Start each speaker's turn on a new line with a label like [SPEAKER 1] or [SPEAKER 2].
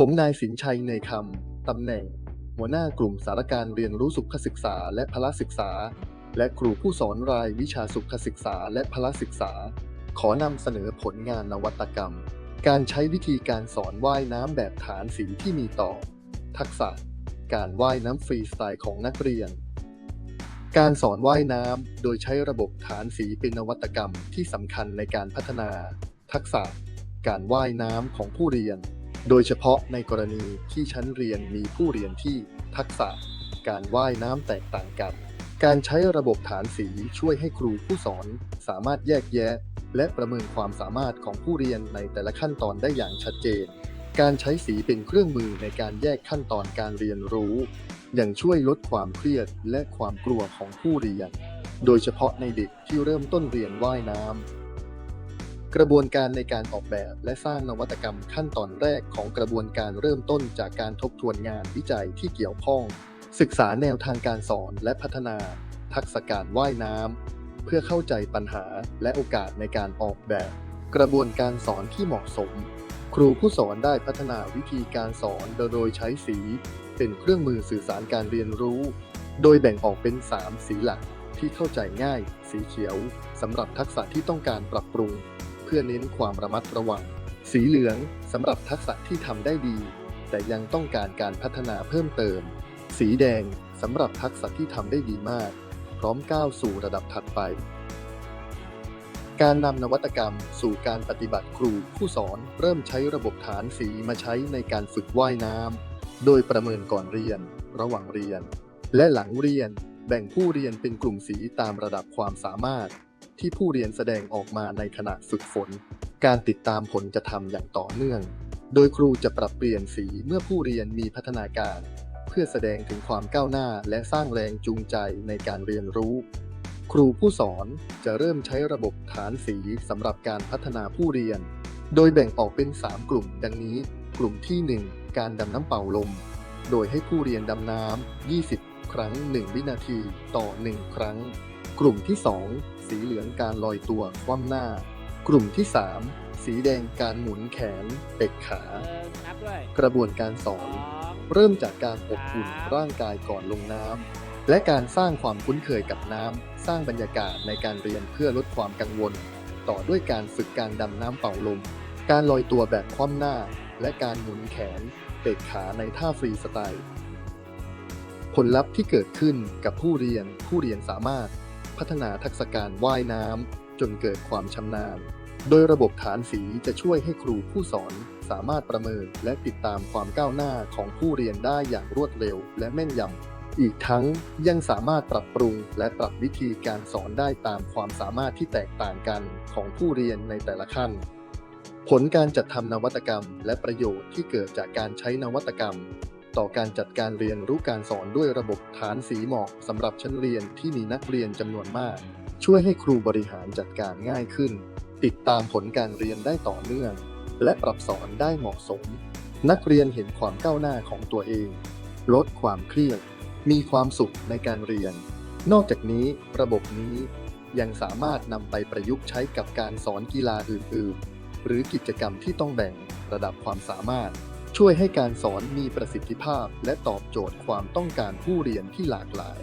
[SPEAKER 1] ผมนายสินชัยเนคำ ตำแหน่ง หัวหน้ากลุ่มสารการเรียนรู้สุขศึกษาและพละศึกษา และครูผู้สอนรายวิชาสุขศึกษาและพละศึกษา ขอนำเสนอผลงานนวัตกรรม การใช้วิธีการสอนว่ายน้ำแบบฐานสีที่มีต่อ ทักษะ การว่ายน้ำฟรีสไตล์ของนักเรียน การสอนว่ายน้ำโดยใช้ระบบฐานสีเป็นนวัตกรรมที่สำคัญในการพัฒนา ทักษะ การว่ายน้ำของผู้เรียน โดยเฉพาะในกรณีที่ชั้นเรียนมีผู้เรียนที่ทักษะการว่ายน้ำแตกต่างกัน การใช้ระบบฐานสีช่วยให้ครูผู้สอนสามารถแยกแยะ และประเมินความสามารถของผู้เรียนในแต่ละขั้นตอนได้อย่างชัดเจน การใช้สีเป็นเครื่องมือในการแยกขั้นตอนการเรียนรู้ยังช่วยลดความเครียดและความกลัวของผู้เรียน โดยเฉพาะในเด็กที่เริ่มต้นเรียนว่ายน้ำ กระบวนการในการออกแบบและสร้างนวัตกรรมขั้นตอนแรกของกระบวนการเริ่มต้นจากการทบทวนงานวิจัยที่เกี่ยวข้อง ศึกษาแนวทางการสอนและพัฒนา ทักษะการว่ายน้ำเพื่อเข้าใจปัญหาและโอกาสในการออกแบบ กระบวนการสอนที่เหมาะสม ครูผู้สอนได้พัฒนาวิธีการสอนโดยใช้สี เป็นเครื่องมือสื่อสารการเรียนรู้ โดยแบ่งออกเป็น 3 สีหลักที่เข้าใจง่าย สีเขียวสำหรับทักษะที่ต้องการปรับปรุง เพื่อเน้นความระมัดระวัง สีเหลืองสำหรับทักษะที่ทำได้ดี แต่ยังต้องการการพัฒนาเพิ่มเติม สีแดงสำหรับทักษะที่ทำได้ดีมาก พร้อมก้าวสู่ระดับถัดไป การนำนวัตกรรมสู่การปฏิบัติครูผู้สอนเริ่มใช้ระบบฐานสีมาใช้ในการฝึกว่ายน้ำโดยประเมินก่อนเรียน ระหว่างเรียน และหลังเรียน แบ่งผู้เรียนเป็นกลุ่มสีตามระดับความสามารถ ที่ผู้เรียนแสดงออกมาในขณะฝึกฝน การติดตามผลจะทำอย่างต่อเนื่อง โดยครูจะปรับเปลี่ยนสีเมื่อผู้เรียนมีพัฒนาการ เพื่อแสดงถึงความก้าวหน้าและสร้างแรงจูงใจในการเรียนรู้ ครูผู้สอนจะเริ่มใช้ระบบฐานสีสำหรับการพัฒนาผู้เรียน โดยแบ่งออกเป็น 3 กลุ่ม ดังนี้ กลุ่มที่ 1 การดำน้ำเป่าลม โดยให้ผู้เรียนดำน้ำ20 ครั้ง 1 วินาทีต่อ 1 ครั้ง กลุ่มที่ 2 สีเหลืองการลอยตัวคว่ำหน้า กลุ่มที่ 3 สีแดงการหมุนแขนเต็กขา
[SPEAKER 2] เออนับด้วย
[SPEAKER 1] กระบวนการส
[SPEAKER 2] ส
[SPEAKER 1] อ
[SPEAKER 2] อนง
[SPEAKER 1] เริ่มจากการอบอุ่นร่างกายก่อนลงน้ำและการสร้างความคุ้นเคยกับน้ำสร้างบรรยากาศในการเรียนเพื่อลดความกังวล ต่อด้วยการฝึกการดำน้ำเป่าลม การลอยตัวแบบคว่ำหน้า และการหมุนแขนเตะขาในท่าฟรีสไตล์ผลลัพธ์ที่เกิดขึ้นกับผู้เรียนผู้เรียนสามารถ พัฒนาทักษะการว่ายน้ำจนเกิดความชำนาญ โดยระบบฐานสีจะช่วยให้ครูผู้สอนสามารถประเมินและติดตามความก้าวหน้าของผู้เรียนได้อย่างรวดเร็วและแม่นยำ อีกทั้งยังสามารถปรับปรุงและปรับวิธีการสอนได้ตามความสามารถที่แตกต่างกันของผู้เรียนในแต่ละขั้น ผลการจัดทำนวัตกรรมและประโยชน์ที่เกิดจากการใช้นวัตกรรม ต่อการจัดการเรียนรู้การสอนด้วยระบบฐานสีเหมาะสำหรับชั้นเรียนที่มีนักเรียนจำนวนมาก ช่วยให้ครูบริหารจัดการง่ายขึ้น ติดตามผลการเรียนได้ต่อเนื่อง และปรับสอนได้เหมาะสม นักเรียนเห็นความก้าวหน้าของตัวเอง ลดความเครียด มีความสุขในการเรียน นอกจากนี้ระบบนี้ยังสามารถนำไปประยุกต์ใช้กับการสอนกีฬาอื่น ๆ หรือกิจกรรมที่ต้องแบ่งระดับความสามารถ ช่วยให้การสอนมีประสิทธิภาพและตอบโจทย์ความต้องการผู้เรียนที่หลากหลาย